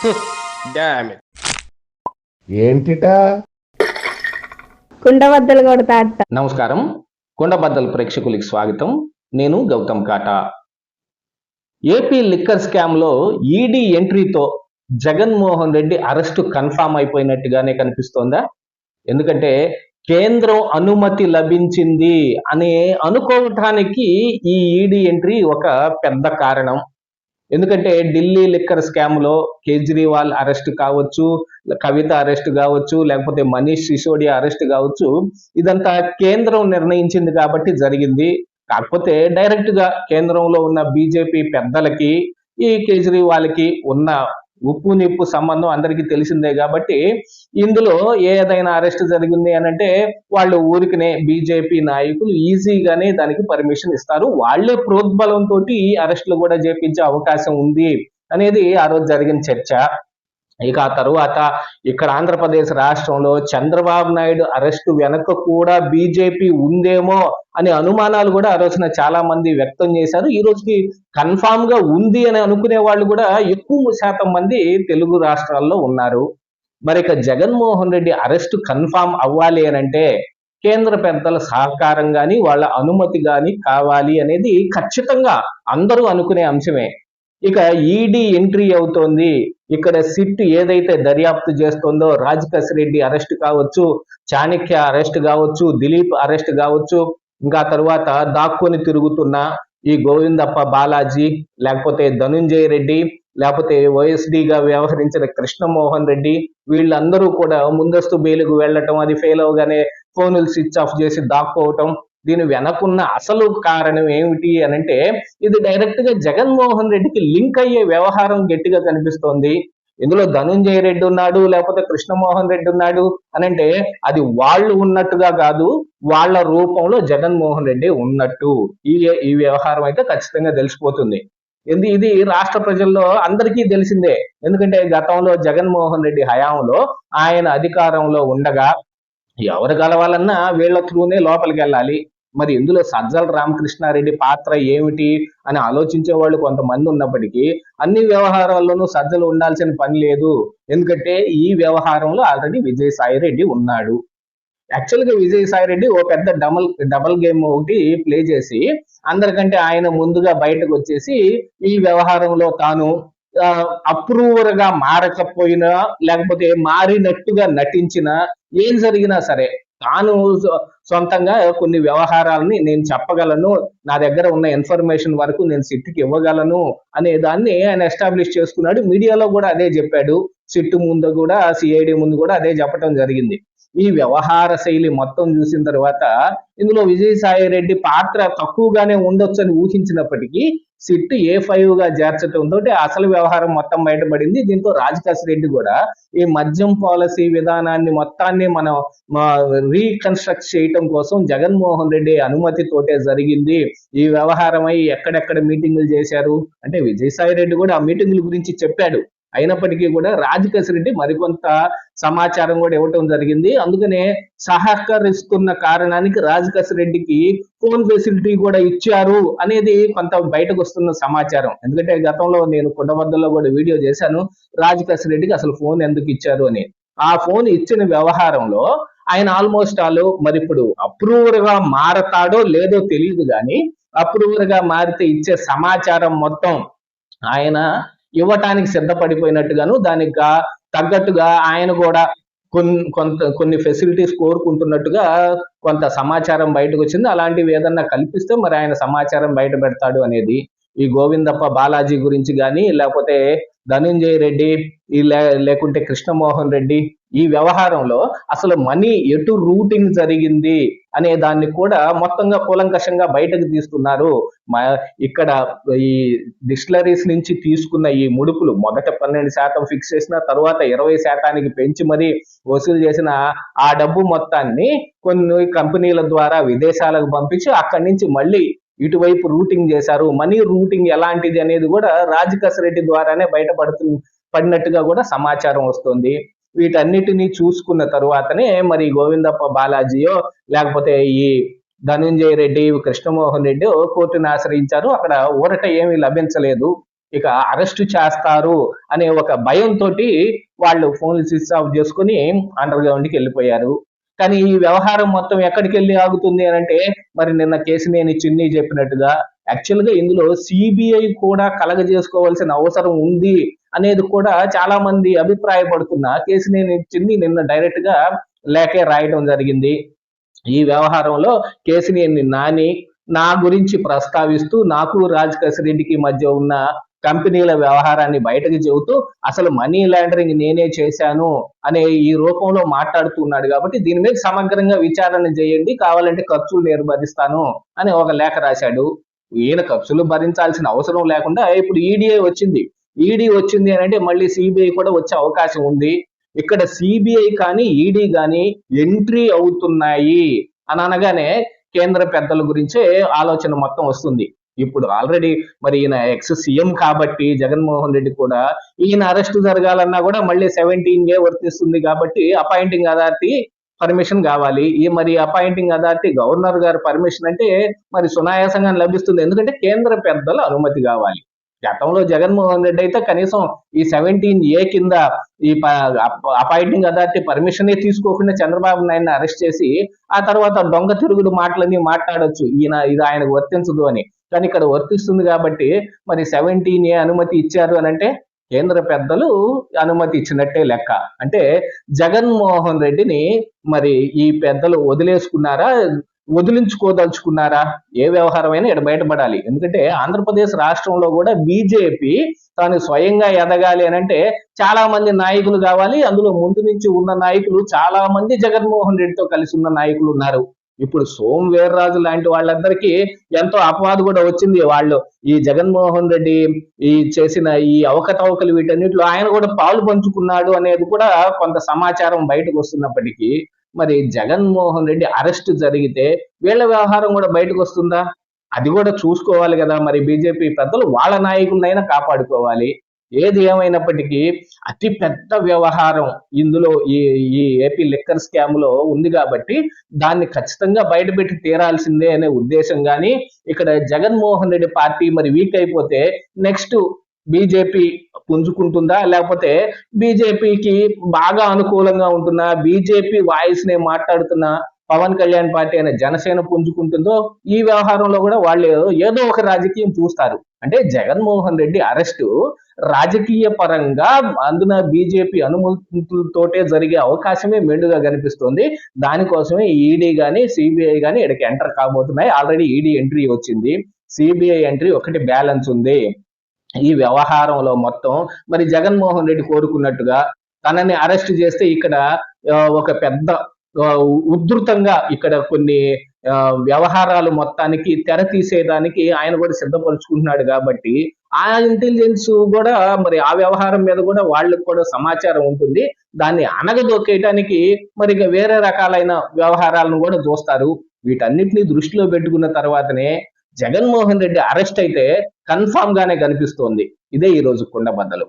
ఏంటిటా? కుండబద్దలు కొడతా నమస్కారం. కొండబద్దల ప్రేక్షకులకి స్వాగతం. నేను గౌతమ్ కాటా. ఏపీ లిక్కర్ స్కామ్లో ఈడీ ఎంట్రీతో జగన్మోహన్ రెడ్డి అరెస్టు కన్ఫామ్ అయిపోయినట్టుగానే కనిపిస్తోందా? ఎందుకంటే కేంద్రం అనుమతి లభించింది అని అనుకోవటానికి ఈ ఈడీ ఎంట్రీ ఒక పెద్ద కారణం. ఎందుకంటే ఢిల్లీ లిక్కర్ స్కామ్లో కేజ్రీవాల్ అరెస్ట్ కావచ్చు కవిత అరెస్ట్ కావచ్చు లేకపోతే మనీష్ సిసోడియా అరెస్ట్ కావచ్చు. ఇదంతా కేంద్రం నిర్ణయించింది కాబట్టి జరిగింది. కాకపోతే డైరెక్ట్గా కేంద్రంలో ఉన్న బీజేపీ పెద్దలకి ఈ కేజ్రీవాల్కి ఉన్న ఉప్పు నిప్పు సంబంధం అందరికీ తెలిసిందే కాబట్టి ఇందులో ఏదైనా అరెస్ట్ జరిగింది అని అంటే వాళ్ళు ఊరికినే బీజేపీ నాయకులు ఈజీగానే దానికి పర్మిషన్ ఇస్తారు. వాళ్ళే ప్రోద్బలంతో అరెస్టులు కూడా చేపించే అవకాశం ఉంది అనేది ఆ రోజు జరిగిన చర్చ. ఇక ఆ తరువాత ఇక్కడ ఆంధ్రప్రదేశ్ రాష్ట్రంలో చంద్రబాబు నాయుడు అరెస్టు వెనక కూడా బీజేపీ ఉందేమో అనే అనుమానాలు కూడా ఆ రోజున చాలా మంది వ్యక్తం చేశారు. ఈ రోజుకి కన్ఫామ్గా ఉంది అని అనుకునే వాళ్ళు కూడా ఎక్కువ శాతం మంది తెలుగు రాష్ట్రాల్లో ఉన్నారు. మరి ఇక జగన్మోహన్ రెడ్డి అరెస్టు కన్ఫామ్ అవ్వాలి అని అంటే కేంద్ర పెద్దల సహకారం గాని వాళ్ళ అనుమతి గాని కావాలి అనేది ఖచ్చితంగా అందరూ అనుకునే అంశమే. ఇక ఈడీ ఎంట్రీ అవుతోంది. ఇక్కడ సిట్ ఏదైతే దర్యాప్తు చేస్తుందో రాజకేశ్ రెడ్డి అరెస్ట్ కావచ్చు చాణక్య అరెస్ట్ కావచ్చు దిలీప్ అరెస్ట్ కావచ్చు ఇంకా తర్వాత దాక్కుని తిరుగుతున్న ఈ గోవిందప్ప బాలాజీ లేకపోతే ధనుంజయ రెడ్డి లేకపోతే ఓఎస్డిగా గా వ్యవహరించిన కృష్ణమోహన్ రెడ్డి వీళ్ళందరూ కూడా ముందస్తు బెయిల్కు వెళ్ళటం అది ఫెయిల్ అవగానే ఫోనులు స్విచ్ ఆఫ్ చేసి దాక్కోవటం దీని వెనకున్న అసలు కారణం ఏమిటి అని అంటే ఇది డైరెక్ట్గా జగన్మోహన్ రెడ్డికి లింక్ అయ్యే వ్యవహారం గట్టిగా కనిపిస్తోంది. ఇందులో ధనుంజయ రెడ్డి ఉన్నాడు లేకపోతే కృష్ణమోహన్ రెడ్డి ఉన్నాడు అని అంటే అది వాళ్ళు ఉన్నట్టుగా కాదు వాళ్ళ రూపంలో జగన్మోహన్ రెడ్డి ఉన్నట్టు. ఈ ఈ వ్యవహారం అయితే ఖచ్చితంగా తెలిసిపోతుంది. ఎందు ఇది రాష్ట్ర ప్రజల్లో అందరికీ తెలిసిందే. ఎందుకంటే గతంలో జగన్మోహన్ రెడ్డి హయాంలో ఆయన అధికారంలో ఉండగా ఎవరు కలవాలన్నా వీళ్ళ త్రూనే లోపలికి వెళ్ళాలి. మరి ఇందులో సజ్జల రామకృష్ణారెడ్డి పాత్ర ఏమిటి అని ఆలోచించే వాళ్ళు కొంతమంది ఉన్నప్పటికీ అన్ని వ్యవహారాల్లోనూ సజ్జలు ఉండాల్సిన పని లేదు. ఎందుకంటే ఈ వ్యవహారంలో ఆల్రెడీ విజయసాయి రెడ్డి ఉన్నాడు. యాక్చువల్గా విజయసాయి రెడ్డి ఓ పెద్ద డబల్ డబల్ గేమ్ ఒకటి ప్లే చేసి అందరికంటే ఆయన ముందుగా బయటకు వచ్చేసి ఈ వ్యవహారంలో తాను అప్రూవర్గా మారకపోయినా లేకపోతే మారినట్టుగా నటించినా ఏం జరిగినా సరే తాను సొ- సొంతంగా కొన్ని వ్యవహారాలని నేను చెప్పగలను నా దగ్గర ఉన్న ఇన్ఫర్మేషన్ వరకు నేను సిట్కి ఇవ్వగలను అనే దాన్ని ఆయన ఎస్టాబ్లిష్ చేసుకున్నాడు. మీడియాలో కూడా అదే చెప్పాడు. సిట్ ముందు కూడా సిఐడి ముందు కూడా అదే చెప్పడం జరిగింది. ఈ వ్యవహార శైలి మొత్తం చూసిన తర్వాత ఇందులో విజయసాయి రెడ్డి పాత్ర తక్కువగానే ఉండొచ్చు అని ఊహించినప్పటికీ సిట్ ఏ ఫైవ్గా చేర్చడంతో అసలు వ్యవహారం మొత్తం బయటపడింది. దీంతో రాజకాశ్ రెడ్డి కూడా ఈ మద్యం పాలసీ విధానాన్ని మొత్తాన్ని మనం రీకన్స్ట్రక్ట్ చేయటం కోసం జగన్మోహన్ రెడ్డి అనుమతితోటే జరిగింది. ఈ వ్యవహారమై ఎక్కడెక్కడ మీటింగులు చేశారు? అంటే విజయసాయి రెడ్డి కూడా ఆ మీటింగుల గురించి చెప్పాడు. అయినప్పటికీ కూడా రాజకేశ్ రెడ్డి మరికొంత సమాచారం కూడా ఇవ్వటం జరిగింది. అందుకనే సహకరిస్తున్న కారణానికి రాజకేశ్ రెడ్డికి ఫోన్ ఫెసిలిటీ కూడా ఇచ్చారు అనేది కొంత బయటకు వస్తున్న సమాచారం. ఎందుకంటే గతంలో నేను కొండబద్దలో కూడా వీడియో చేశాను రాజకేశ్ రెడ్డికి అసలు ఫోన్ ఎందుకు ఇచ్చారు అని. ఆ ఫోన్ ఇచ్చిన వ్యవహారంలో ఆయన ఆల్మోస్ట్ ఆల్ మరి ఇప్పుడు అప్రూవర్గా మారతాడో లేదో తెలియదు కానీ అప్రూవర్గా మారితే ఇచ్చే సమాచారం మొత్తం ఆయన ఇవ్వటానికి సిద్ధపడిపోయినట్టుగాను దానికి తగ్గట్టుగా ఆయన కూడా కొన్ని కొంత కొన్ని ఫెసిలిటీస్ కోరుకుంటున్నట్టుగా కొంత సమాచారం బయటకు వచ్చింది అలాంటివి ఏదన్నా కల్పిస్తే మరి ఆయన సమాచారం బయట పెడతాడు అనేది ఈ గోవిందప్ప బాలాజీ గురించి కానీ లేకపోతే ధనంజయ రెడ్డి ఈ లేకుంటే కృష్ణమోహన్ రెడ్డి ఈ వ్యవహారంలో అసలు మనీ ఎటు రూటింగ్ జరిగింది? అనే దాన్ని కూడా మొత్తంగా కూలంకషంగా బయటకు తీస్తున్నారు. మా ఇక్కడ ఈ డిస్టిలరీస్ నుంచి తీసుకున్న ఈ ముడుపులు మొదట పన్నెండు శాతం ఫిక్స్ చేసిన తర్వాత ఇరవై శాతానికి పెంచి మరీ వసూలు చేసిన ఆ డబ్బు మొత్తాన్ని కొన్ని కంపెనీల ద్వారా విదేశాలకు పంపించి అక్కడి నుంచి మళ్ళీ ఇటువైపు రూటింగ్ చేశారు. మనీ రూటింగ్ ఎలాంటిది అనేది కూడా రాజకాస్ రెడ్డి ద్వారానే బయటపడుతు పడినట్టుగా కూడా సమాచారం వస్తుంది. వీటన్నిటిని చూసుకున్న తరువాతనే మరి గోవిందప్ప బాలాజీయో లేకపోతే ఈ ధనంజయ రెడ్డి కృష్ణమోహన్ రెడ్డి కోర్టును ఆశ్రయించారు. అక్కడ ఊరట ఏమీ లభించలేదు. ఇక అరెస్ట్ చేస్తారు అనే ఒక భయంతో వాళ్ళు ఫోన్లు స్విచ్ ఆఫ్ చేసుకుని అండర్ గ్రౌండ్కి వెళ్ళిపోయారు. కానీ ఈ వ్యవహారం మొత్తం ఎక్కడికి వెళ్ళి ఆగుతుంది అని అంటే మరి నిన్న కేసినేని చిన్ని చెప్పినట్టుగా యాక్చువల్గా ఇందులో సిబిఐ కూడా కలగజేసుకోవాల్సిన అవసరం ఉంది అనేది కూడా చాలా మంది అభిప్రాయపడుతున్న కేసినేని ఇచ్చింది నిన్న డైరెక్ట్గా లేఖే రాయడం జరిగింది. ఈ వ్యవహారంలో కేసినేని నాని నా గురించి ప్రస్తావిస్తూ నాకు రాజ్ రెడ్డికి మధ్య ఉన్న కంపెనీల వ్యవహారాన్ని బయటకు చెబుతూ అసలు మనీ లాండరింగ్ నేనే చేశాను అనే ఈ రూపంలో మాట్లాడుతున్నాడు కాబట్టి దీని మీద సమగ్రంగా విచారణ చేయండి కావాలంటే ఖర్చులు నేను అని ఒక లేఖ రాశాడు. ఈయన ఖర్చులు భరించాల్సిన అవసరం లేకుండా ఇప్పుడు ఈడీఏ వచ్చింది. ఈడీ వచ్చింది అని అంటే మళ్ళీ సిబిఐ కూడా వచ్చే అవకాశం ఉంది. ఇక్కడ సిబిఐ కానీ ఈడీ కానీ ఎంట్రీ అవుతున్నాయి అని అనగానే కేంద్ర పెద్దల గురించే ఆలోచన మొత్తం వస్తుంది. ఇప్పుడు ఆల్రెడీ మరి ఈయన ఎక్స్ సీఎం కాబట్టి జగన్మోహన్ రెడ్డి కూడా ఈయన అరెస్ట్ జరగాలన్నా కూడా మళ్ళీ సెవెంటీన్ ఏ వర్తిస్తుంది కాబట్టి అపాయింటింగ్ అథారిటీ పర్మిషన్ కావాలి. ఈ మరి అపాయింటింగ్ అథారిటీ గవర్నర్ గారి పర్మిషన్ అంటే మరి సునాయాసంగా లభిస్తుంది. ఎందుకంటే కేంద్ర పెద్దల అనుమతి కావాలి. గతంలో జగన్మోహన్ రెడ్డి అయితే కనీసం ఈ సెవెంటీన్ ఏ కింద ఈ అపాయింటింగ్ అథారిటీ పర్మిషన్ తీసుకోకుండా చంద్రబాబు నాయుడిని అరెస్ట్ చేసి ఆ తర్వాత దొంగ తిరుగుడు మాటలన్నీ మాట్లాడొచ్చు. ఈయన ఇది ఆయనకు వర్తించదు అని. కానీ ఇక్కడ వర్తిస్తుంది కాబట్టి మరి సెవెంటీన్ ఏ అనుమతి ఇచ్చారు అని అంటే కేంద్ర పెద్దలు అనుమతి ఇచ్చినట్టే లెక్క. అంటే జగన్మోహన్ రెడ్డిని మరి ఈ పెద్దలు వదిలేసుకున్నారా? వదిలించుకోదలుచుకున్నారా? ఏ వ్యవహారమైనా ఇక్కడ బయటపడాలి. ఎందుకంటే ఆంధ్రప్రదేశ్ రాష్ట్రంలో కూడా బీజేపీ తాను స్వయంగా ఎదగాలి అని అంటే చాలా మంది నాయకులు కావాలి. అందులో ముందు నుంచి ఉన్న నాయకులు చాలా మంది జగన్మోహన్ రెడ్డితో కలిసి ఉన్న నాయకులు ఉన్నారు. ఇప్పుడు సోమ్ వీర్రాజు లాంటి వాళ్ళందరికీ ఎంతో అపవాదు కూడా వచ్చింది. వాళ్ళు ఈ జగన్మోహన్ రెడ్డి ఈ చేసిన ఈ అవకతవకలు వీటన్నిటిలో ఆయన కూడా పాలు పంచుకున్నాడు అనేది కూడా కొంత సమాచారం బయటకు వస్తున్నప్పటికీ మరి జగన్మోహన్ రెడ్డి అరెస్ట్ జరిగితే వీళ్ళ వ్యవహారం కూడా బయటకు వస్తుందా? అది కూడా చూసుకోవాలి కదా. మరి బీజేపీ పెద్దలు వాళ్ళ నాయకులనైనా కాపాడుకోవాలి. ఏది ఏమైనప్పటికీ అతి పెద్ద వ్యవహారం ఇందులో ఈ ఈ ఏపీ లిక్కర్ స్కామ్లో ఉంది కాబట్టి దాన్ని ఖచ్చితంగా బయటపెట్టి తీరాల్సిందే అనే ఉద్దేశం కానీ ఇక్కడ జగన్మోహన్ రెడ్డి పార్టీ మరి వీక్ అయిపోతే నెక్స్ట్ బీజేపీ పుంజుకుంటుందా? లేకపోతే బీజేపీకి బాగా అనుకూలంగా ఉంటుందా? బీజేపీ వాయిస్ నే మాట్లాడుతున్న పవన్ కళ్యాణ్ పార్టీ అనే జనసేన పుంజుకుంటుందో? ఈ వ్యవహారంలో కూడా వాళ్ళు ఏదో ఒక రాజకీయం చూస్తారు. అంటే జగన్మోహన్ రెడ్డి అరెస్టు రాజకీయ పరంగా అందున బీజేపీ అనుమతులతోటే జరిగే అవకాశమే మెండుగా కనిపిస్తుంది. దానికోసమే ఈడీ గాని సిబిఐ గాని ఇక్కడికి ఎంటర్ కాబోతున్నాయి. ఆల్రెడీ ఈడీ ఎంట్రీ వచ్చింది. సిబిఐ ఎంట్రీ ఒకటి బ్యాలెన్స్ ఉంది. ఈ వ్యవహారంలో మొత్తం మరి జగన్మోహన్ రెడ్డి కోరుకున్నట్టుగా తనని అరెస్ట్ చేస్తే ఇక్కడ ఒక పెద్ద ఉధృతంగా ఇక్కడ కొన్ని ఆ, వ్యవహారాలు మొత్తానికి తెర తీసేదానికి ఆయన కూడా సిద్ధపరుచుకుంటున్నాడు కాబట్టి ఆ ఇంటెలిజెన్స్ కూడా మరి ఆ వ్యవహారం మీద కూడా వాళ్ళకి కూడా సమాచారం ఉంటుంది. దాన్ని అనగదొక్కేయటానికి మరి ఇక వేరే రకాలైన వ్యవహారాలను కూడా చూస్తారు. వీటన్నిటిని దృష్టిలో పెట్టుకున్న తర్వాతనే జగన్మోహన్ రెడ్డి అరెస్ట్ అయితే కన్ఫామ్ గానే కనిపిస్తోంది. ఇదే ఈ రోజు కుండబద్దలు